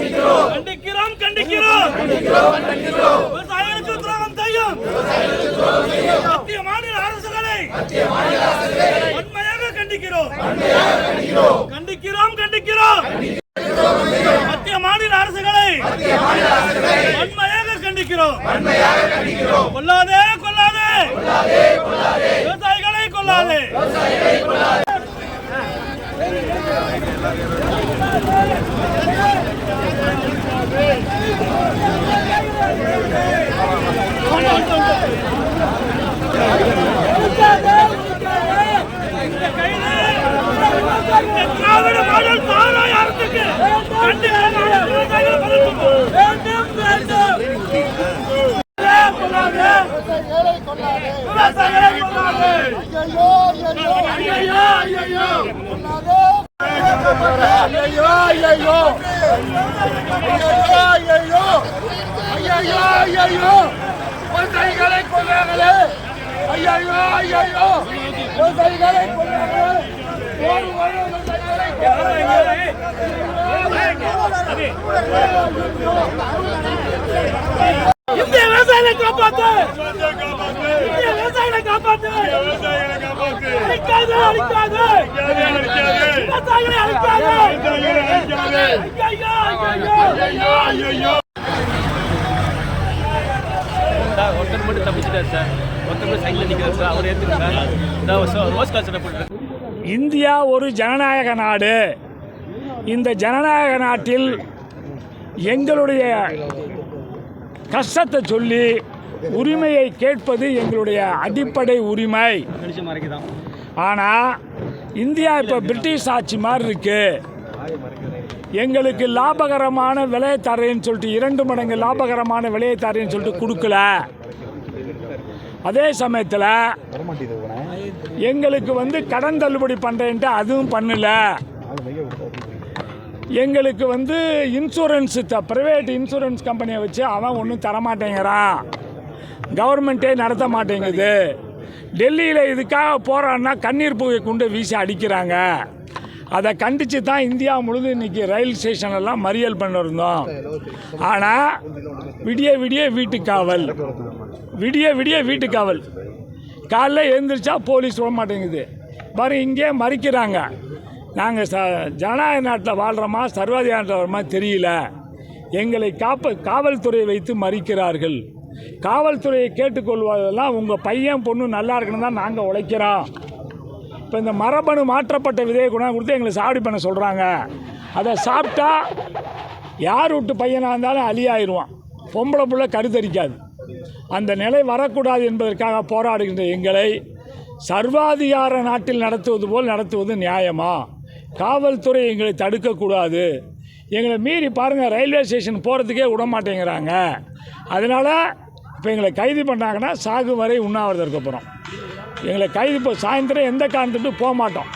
கண்டிக்கிறோம். கண்டிக்கிறோம் விவசாயிகளுக்கு துரோகம் செய்யும். மத்திய மாநில அரசுகளை வன்மையாக கண்டிக்கிறோம். கண்டிக்கிறோம் கண்டிக்கிறோம். மத்திய மாநில அரசுகளை வன்மையாக கண்டிக்கிறோம். கொல்லாதே கொல்லாதே விவசாயிகளை கொல்லாதே இந்த திராவிட மாடல் சாராய அரசுக்கு விவசாயிகளை பதில் ஐயோ ஐயோ விவசாயிகளை கொள்ளாங்களே ஐயோ ஐயோ ஒரு ஒரு விவசாயிகளை இந்திய விவசாயிகளை காப்பாத்து! இந்திய விவசாயிகளை காப்பாத்து! அழிக்காது அழிக்காது! விவசாயிகளை அழிக்காது! ஐயோ ஐயோ சார் ஒருத்தர் மட்டும் தப்பிச்சிட்டார் சார் ஒருத்தர் மட்டும் சைக்கிள் நிற்கிறார் சார் அவர் இந்த ரோஸ் இந்தியா ஒரு ஜனநாயக நாடு. இந்த ஜனநாயக நாட்டில் எங்களுடைய கஷ்டத்தை சொல்லி உரிமையை கேட்பது எங்களுடைய அடிப்படை உரிமை. ஆனால் இந்தியா இப்போ பிரிட்டிஷ் ஆட்சி மாதிரி இருக்கு. எங்களுக்கு லாபகரமான விலையை தரேன்னு சொல்லிட்டு இரண்டு மடங்கு லாபகரமான விலையை தரேன்னு சொல்லிட்டு கொடுக்கல. அதே சமயத்தில் எங்களுக்கு வந்து கடன் தள்ளுபடி பண்ணுறேன்ட்டு அதுவும் பண்ணல. எங்களுக்கு வந்து இன்சூரன்ஸு த ப்ரைவேட் இன்சூரன்ஸ் கம்பெனியை வச்சு அவன் ஒன்றும் தரமாட்டேங்கிறான் கவர்மெண்ட்டே நடத்த மாட்டேங்குது. டெல்லியில் இதுக்காக போகிறான்னா கண்ணீர் புகை கொண்டு வீசி அடிக்கிறாங்க. அதை கண்டித்து தான் இந்தியா முழுதும் இன்றைக்கி ரயில் ஸ்டேஷனெல்லாம் மறியல் பண்ணிருந்தோம். ஆனால் விடிய விடிய வீட்டுக்காவல். விடிய விடிய வீட்டுக்காவல். காலைல எழுந்திரிச்சா போலீஸ் விட மாட்டேங்குது. பாரு இங்கே மறிக்கிறாங்க. நாங்கள் ச ஜனநாயக நாட்டில் வாழ்கிறோமா சர்வாதிகார நாட்டில் தெரியல. எங்களை காப்ப காவல்துறையை வைத்து மறிக்கிறார்கள். காவல்துறையை கேட்டுக்கொள்வதெல்லாம் உங்கள் பையன் பொண்ணு நல்லா இருக்கணும் தான் நாங்கள் உழைக்கிறோம். இப்போ இந்த மரபணு மாற்றப்பட்ட விதையை கொண்டாந்து கொடுத்து எங்களை சாவடி பண்ண சொல்கிறாங்க அதை சாப்பிட்டா யார் விட்டு பையனாக இருந்தாலும் அழியாயிருவான் பொம்பளை புள்ள கருத்தரிக்காது. அந்த நிலை வரக்கூடாது என்பதற்காக போராடுகின்ற எங்களை சர்வாதிகார நாட்டில் நடத்துவது போல் நடத்துவது நியாயமா? காவல்துறை எங்களை தடுக்கக்கூடாது. எங்களை மீறி பாருங்கள் ரயில்வே ஸ்டேஷன் போகிறதுக்கே விட மாட்டேங்கிறாங்க அதனால் இப்போ எங்களை கைது பண்ணாங்கன்னா சாகு வரை உண்ணாவிரதம் இருக்க போகிறோம் எங்களை கைது இப்போ சாயந்தரம் எந்த காரணத்துட்டு போக மாட்டோம்.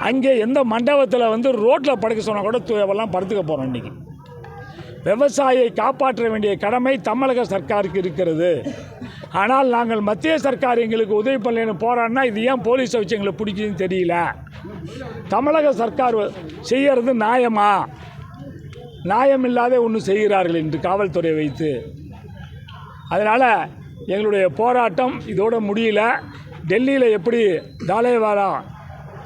அங்கே எந்த மண்டபத்தில் வந்து ரோட்டில் படுக்க சொன்னால் கூட து- எல்லாம் படுத்துக்க போகிறோம் இன்றைக்கி விவசாயியை காப்பாற்ற வேண்டிய கடமை தமிழக சர்க்காருக்கு இருக்கிறது. ஆனால் நாங்கள் மத்திய சர்க்கார் எங்களுக்கு உதவி பண்ணலன்னு போராடினா இது ஏன் போலீஸை வச்சு எங்களை பிடிக்குதுன்னு தெரியல. தமிழக சர்க்கார் செய்கிறது நியாயமா? நியாயமில்லாத ஒன்று செய்கிறார்கள் என்று காவல்துறை வைத்து. அதனால் எங்களுடைய போராட்டம் இதோட முடியல. டெல்லியில் எப்படி தாலேவாலா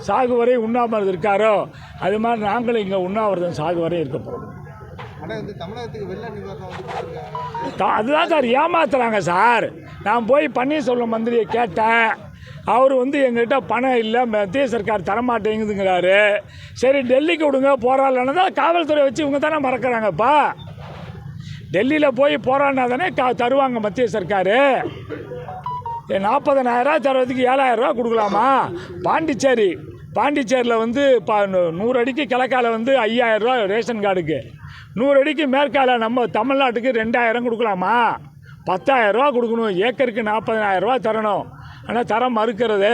சாகு வரை உண்ணாவிரதம் இருக்காரோ அது மாதிரி நாங்களும் இங்கே உண்ணாவிரதம் சாகு வரை இருக்க போகிறோம் அதுதான் சார் ஏமாத்துறாங்க சார். நான் போய் பன்னீர்செல்வம் மந்திரியை கேட்டேன். அவர் வந்து எங்கள்கிட்ட பணம் இல்லை மத்திய சர்க்கார் தரமாட்டேங்குதுங்கிறாரு. சரி டெல்லிக்கு விடுங்க போராடலன்னு தான் காவல்துறை வச்சு இவங்க தானே மறக்கிறாங்கப்பா. டெல்லியில் போய் போராடினா தானே கா தருவாங்க மத்திய சர்க்கார். நாற்பதனாயிரரூவா தர்றதுக்கு ஏழாயிரரூவா கொடுக்கலாமா? பாண்டிச்சேரி பாண்டிச்சேரியில் வந்து பா நூ- நூறு அடிக்கு கிழக்கால வந்து ஐயாயிரரூவா ரேஷன் கார்டுக்கு. நூறு அடிக்கு மேற்கால நம்ம தமிழ்நாட்டுக்கு ரெண்டாயிரம் கொடுக்கலாமா? பத்தாயிரரூவா கொடுக்கணும் ஏக்கருக்கு நாற்பதனாயிரரூவா தரணும். ஆனால் தர மறுக்கிறது.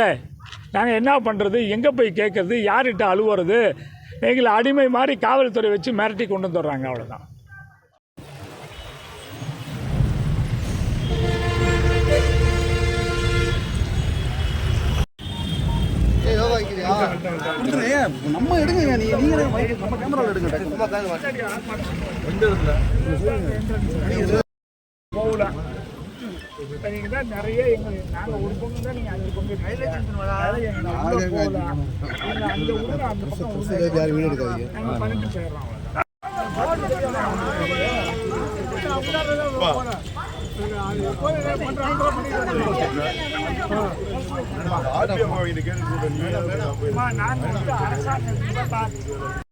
நாங்கள் என்ன பண்ணுறது எங்கே போய் கேட்குறது யார்கிட்ட அழுவுறது? எங்களை அடிமை மாதிரி காவல்துறை வச்சு மிரட்டி கொண்டு வந்துடுறாங்க அவ்வளோதான் நம்ம எடுங்க நீ நீங்களே நம்ம கேமரால எடுங்க. இப்போ நீங்கள் தான் நிறைய எங்கள் நாங்கள் ஒரு பொண்ணு தான் நீங்கள் அஞ்சு பொண்ணு அந்த ஊர் அந்த பக்கம் நாங்கள் பண்ணிட்டு வந்து அரசாங்கம்